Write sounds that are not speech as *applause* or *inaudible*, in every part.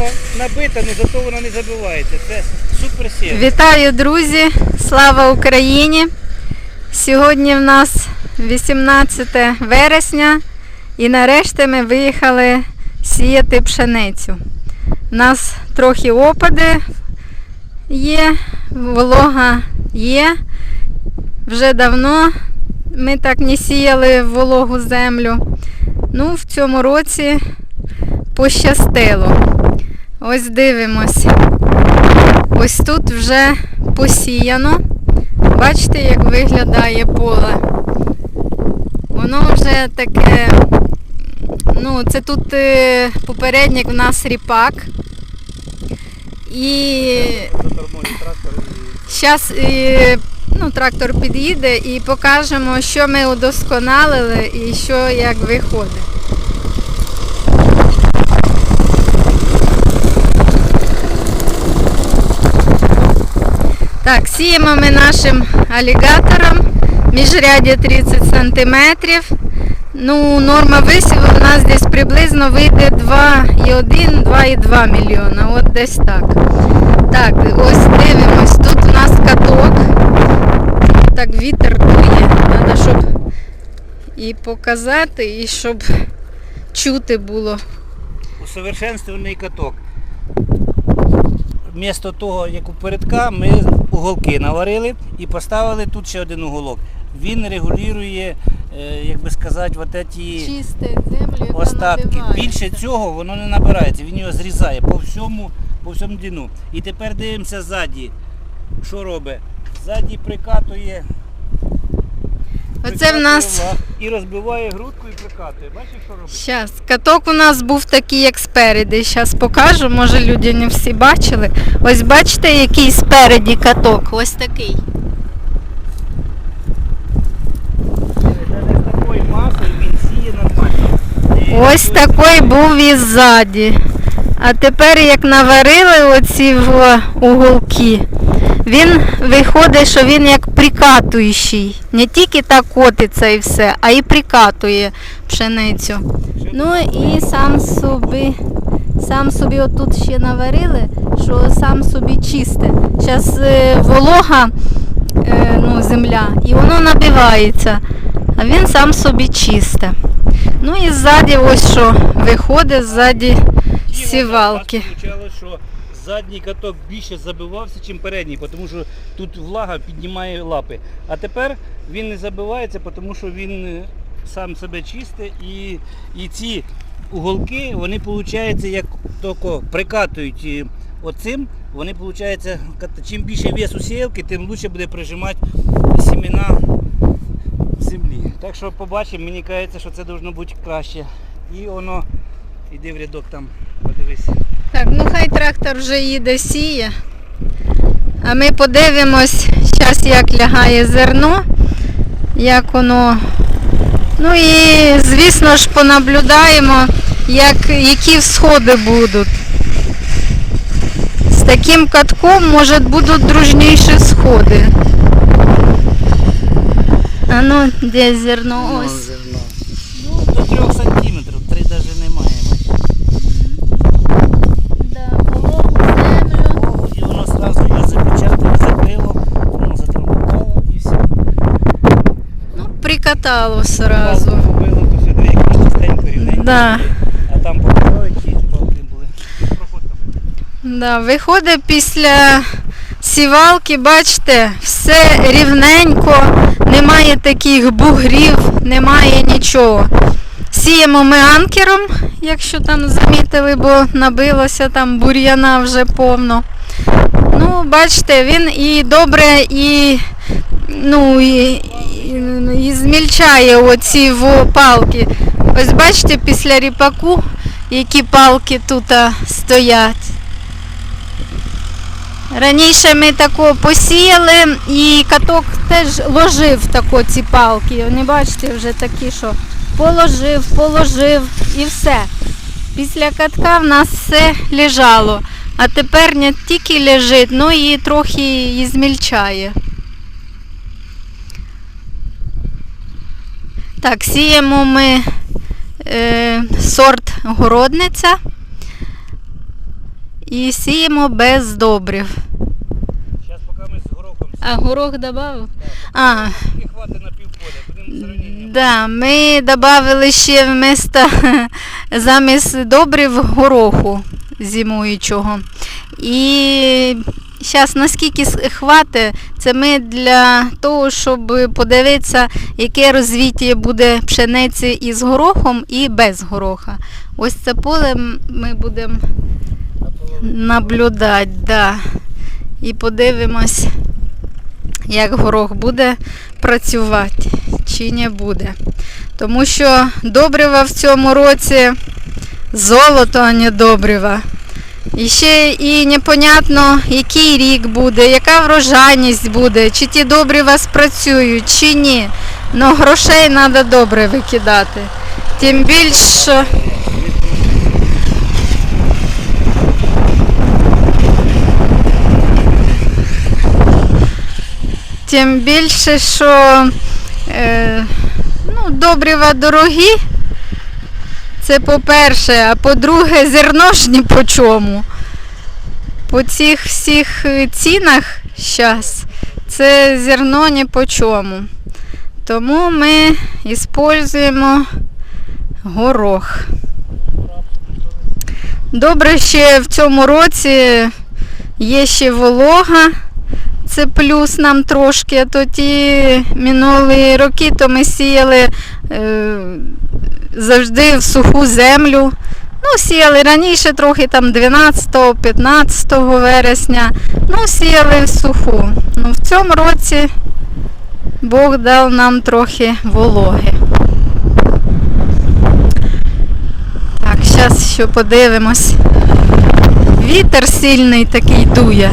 воно набите, але зато воно не забивається. Це супер. Вітаю, друзі! Слава Україні! Сьогодні в нас 18 вересня і нарешті ми виїхали сіяти пшеницю. У нас трохи опади є, волога є. Вже давно ми так не сіяли вологу землю. Ну, в цьому році пощастило. Ось дивимось. Ось тут вже посіяно. Бачите, як виглядає поле. Воно вже таке. Ну, це тут е, попередник в нас ріпак. І зараз ну, трактор під'їде і покажемо, що ми удосконалили і що як виходить. Так, сіємо ми нашим алігатором міжрядя 30 см. Ну, норма висіву у нас десь приблизно вийде 2,1-2,2 мільйона. От десь так. Так, ось дивимось. Тут у нас каток. Так, вітер дує. Треба, щоб і показати, і щоб чути було. Усовершенствований каток. Вмісто того, як у передка, ми уголки наварили і поставили тут ще один уголок. Він регулює, е, як би сказати, от ці землю, остатки. Більше цього воно не набирається, він його зрізає по всьому, по всьому дну. І тепер дивимося ззаді. Що робить? Ззаді прикатує. Оце в нас і розбиває грудку і прикатує. Бачиш, що робить? Щас, каток у нас був такий, як спереді. Зараз покажу, може люди не всі бачили. Ось бачите, який спереді каток. Ось такий. Такою масою він сіє нормально. Ось такий був і ззаді. А тепер як наварили оці в уголки, він виходить, що він як прикатуючий. Не тільки так котиться і все, а і прикатує пшеницю. Ну і сам собі, сам собі отут ще наварили, що сам собі чисте. Зараз волога е, ну, земля, і воно набивається, а він сам собі чисте. Ну і ззаді ось що виходить ззаді сівалки. Що задній каток більше забивався, ніж передній, тому що тут влага піднімає лапи. А тепер він не забивається, тому що він е, сам себе чистить і, і ці уголки, вони виходить, як тільки прикатують оцим, вони виходить, чим більше весу сіялки, тим краще буде прижимати сімена землі. Так що побачимо, мені кажеться, що це повинно бути краще. І воно, іди в рядок там, подивись. Так, ну хай трактор вже їде сіє. А ми подивимось зараз, як лягає зерно, як воно. Ну і звісно ж понаблюдаємо, як, які всходи будуть. З таким катком, може, будуть дружніші сходи. А ну, де зерно? Ось. зерно. Ну, до 3 сантиметрів, 3 навіть немає. бачиш. Да, вологу землю. О, І воно одразу його запечатало, закрило, воно затрамбувало і все. Ну, сразу. Побило, то сюди якось частенько рівненько. Да. А там побили, ті палки були. Да, виходить після сівалки, бачите, все рівненько, немає таких бугрів, немає нічого. Сіємо ми анкером, якщо там замітили, бо набилося там бур'яна вже повно. Ну, бачите, він і добре, і, ну, і, і, змільчає оці палки. Ось бачите, після ріпаку, які палки тут стоять. Раніше ми тако посіяли і каток теж ложив тако ці палки. Вони бачите, вже такі, що положив, положив і все. Після катка в нас все лежало. А тепер не тільки лежить, ну і трохи і змільчає. Так, сіємо ми е, сорт городниця. і сіємо без добрив. Зараз поки ми з горохом А горох додав? А, тільки хватить на півполя, будемо зранення. да, ми додали ще вмісто *laughs* замість добрив гороху зимуючого. І зараз наскільки хватить, це ми для того, щоб подивитися, яке розвіття буде пшениці із горохом і без гороха. Ось це поле ми будемо наблюдати, да. І подивимось, як горох буде працювати чи не буде. Тому що добрива в цьому році золото, а не добрива. І ще і непонятно, який рік буде, яка врожайність буде, чи ті добрива спрацюють, чи ні. Ну грошей треба добре викидати. Тим більше, Тим більше, що е, ну, добрива дорогі. Це по-перше, а по-друге, зерно ж ні по чому. По цих всіх е, цінах зараз це зерно ні по чому. Тому ми використовуємо горох. Добре, ще в цьому році є ще волога. Це плюс нам трошки, а то ті минулі роки то ми сіяли е, завжди в суху землю. Ну, сіяли раніше трохи там 12-15 вересня. Ну, сіяли в суху. Ну, в цьому році Бог дав нам трохи вологи. Так, зараз ще подивимось. Вітер сильний такий дує.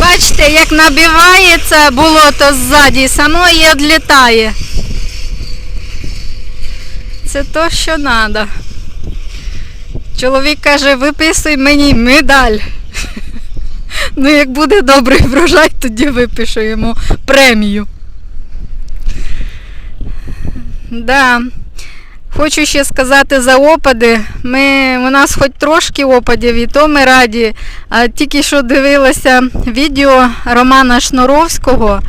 Бачите, як набивається болото ззаді, само і відлітає. Це то, що треба. Чоловік каже, виписуй мені медаль. *laughs* Ну, як буде добрий врожай, тоді випишу йому премію. Да. Хочу ще сказати за опади. Ми, у нас хоч трошки опадів, і то ми раді. А тільки що дивилася відео Романа Шнуровського,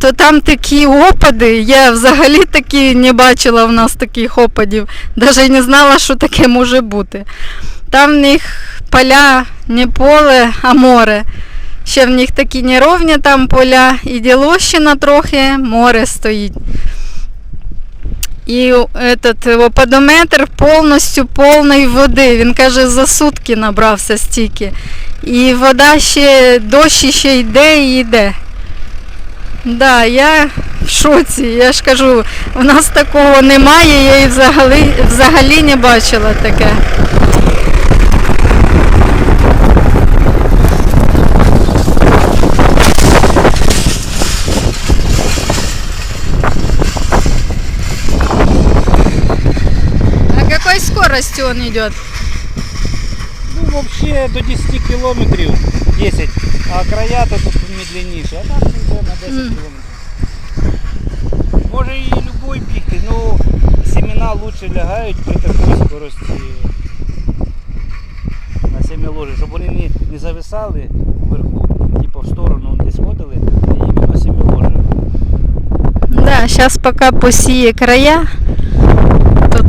то там такі опади. Я взагалі такі не бачила в нас таких опадів. Навіть не знала, що таке може бути. Там в них поля не поле, а море. Ще в них такі неровні там поля, і ділощина трохи, море стоїть. І этот опадометр повністю повний води. Він каже, за сутки набрався стільки. І вода ще, дощ ще йде і йде. Да, я в шоці. Я ж кажу, у нас такого немає, я і взагалі, взагалі не бачила таке. какой скоростью он идет? Ну, вообще до 10 кілометрів 10, а края то тут медленніше, а там вже на 10 Мгм. кілометрів. Може і любой бігти, ну семена лучше лягають при такій скорості на семяложі, щоб вони не, не зависали вверху, типу в сторону не сходили, а іменно семяложі. Да, зараз поки посіє края, то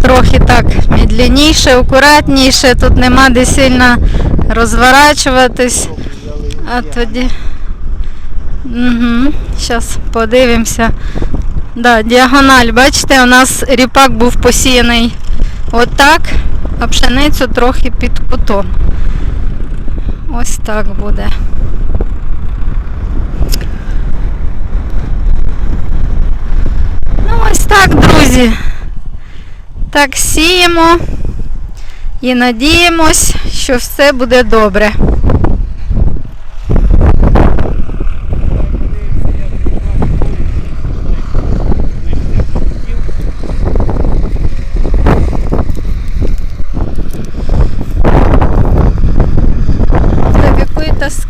трохи так медленніше, акуратніше, тут нема де сильно розворачуватись. А тоді. Угу. Зараз подивимося. Да, діагональ, бачите, у нас ріпак був посіяний отак, а пшеницю трохи під кутом. Ось так буде. Ну, ось так, друзі. Так сіємо і надіємось, що все буде добре.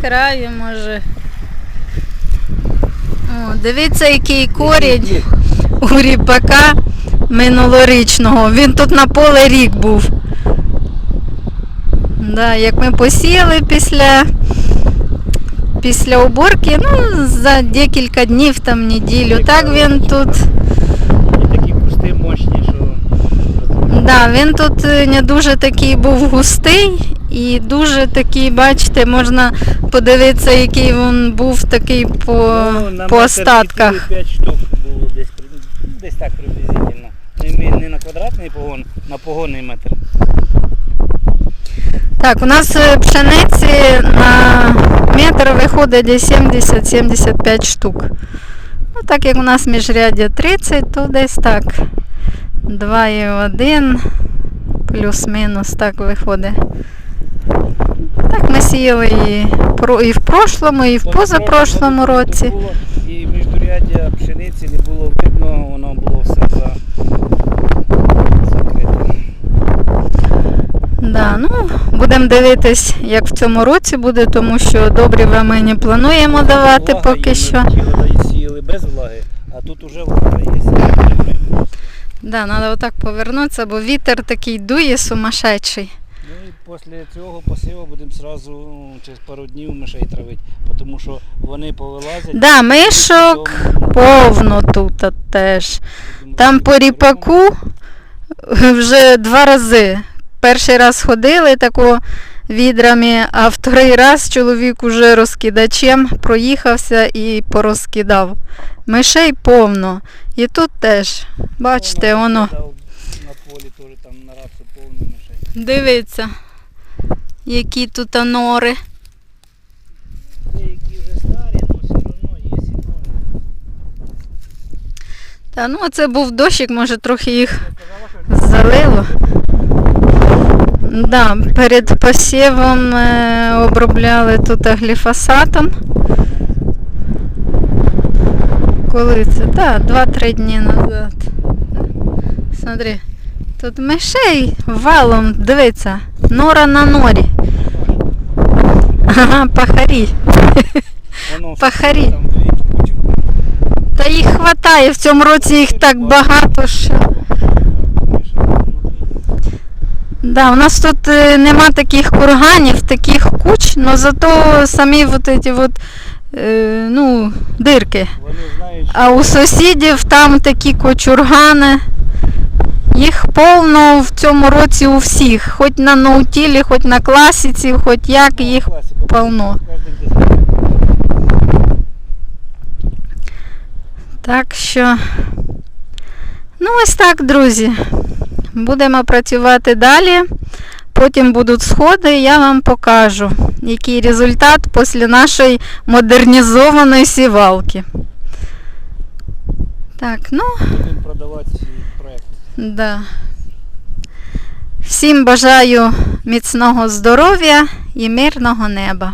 краю, може. О, дивіться, який корінь у ріпака минулорічного. Він тут на поле рік був. Да, як ми посіяли після, після уборки, ну, за декілька днів, там неділю. Так він тут. І такі кусти мощні, що. Да, він тут е, не дуже такий був густий і дуже такий, бачите, можна подивитися, який він був такий по, Ну, по остатках. 5 штук було десь, при- десь так приблизительно. Не, на квадратний погон, на погонний метр. Так, у нас е, пшениці на метр виходить десь 70-75 штук. Ну, так як у нас міжряддя 30, то десь так. 2,1 плюс-мінус так виходить. Так ми сіяли і, і в прошлому, і в позапрошлому році. І міждуряддя пшениці не було видно, воно було все за... закрите. Да, ну, будемо дивитись, як в цьому році буде, тому що добрива ми не плануємо давати Влага поки що. Ми сіяли без влаги, а тут уже влага є. Да, треба отак повернутися, бо вітер такий дує сумасшедший. Ну і після цього посіву будемо сразу ну, через пару днів мишей травити, тому що вони повилазять. Да, мишок повно тут теж. Там по ріпаку вже два рази. Перший раз ходили тако відрами, а вторий раз чоловік уже розкидачем проїхався і порозкидав. Мишей повно. І тут теж, бачите, воно. розкидав На полі теж там на рапсу повно мишей. Дивіться, які тут нори. Деякі вже старі, але все одно є і. Та ну це був дощик, може трохи їх залило. Да, перед посівом е, обробляли тут гліфосатом. Коли це? Так, да, 2-3 дні назад. Смотри, тут мишей валом, дивиться, нора на норі. Ага, пахарі. *laughs* Пахарі. Та їх хватає, в цьому році їх так багато що. Да, у нас тут е, нема таких курганів, таких куч, але зато самі вот эти вот, е, ну, дирки. А у сусідів там такі кочургани. Їх повно в цьому році у всіх. Хоч на ноутілі, хоч на класіці, хоч як ну, їх повно. Так що, ну ось так, друзі. Будемо працювати далі. Потім будуть сходи, і я вам покажу, який результат після нашої модернізованої сівалки. Так, ну, Будемо продавати проєкт. да. Всім бажаю міцного здоров'я і мирного неба.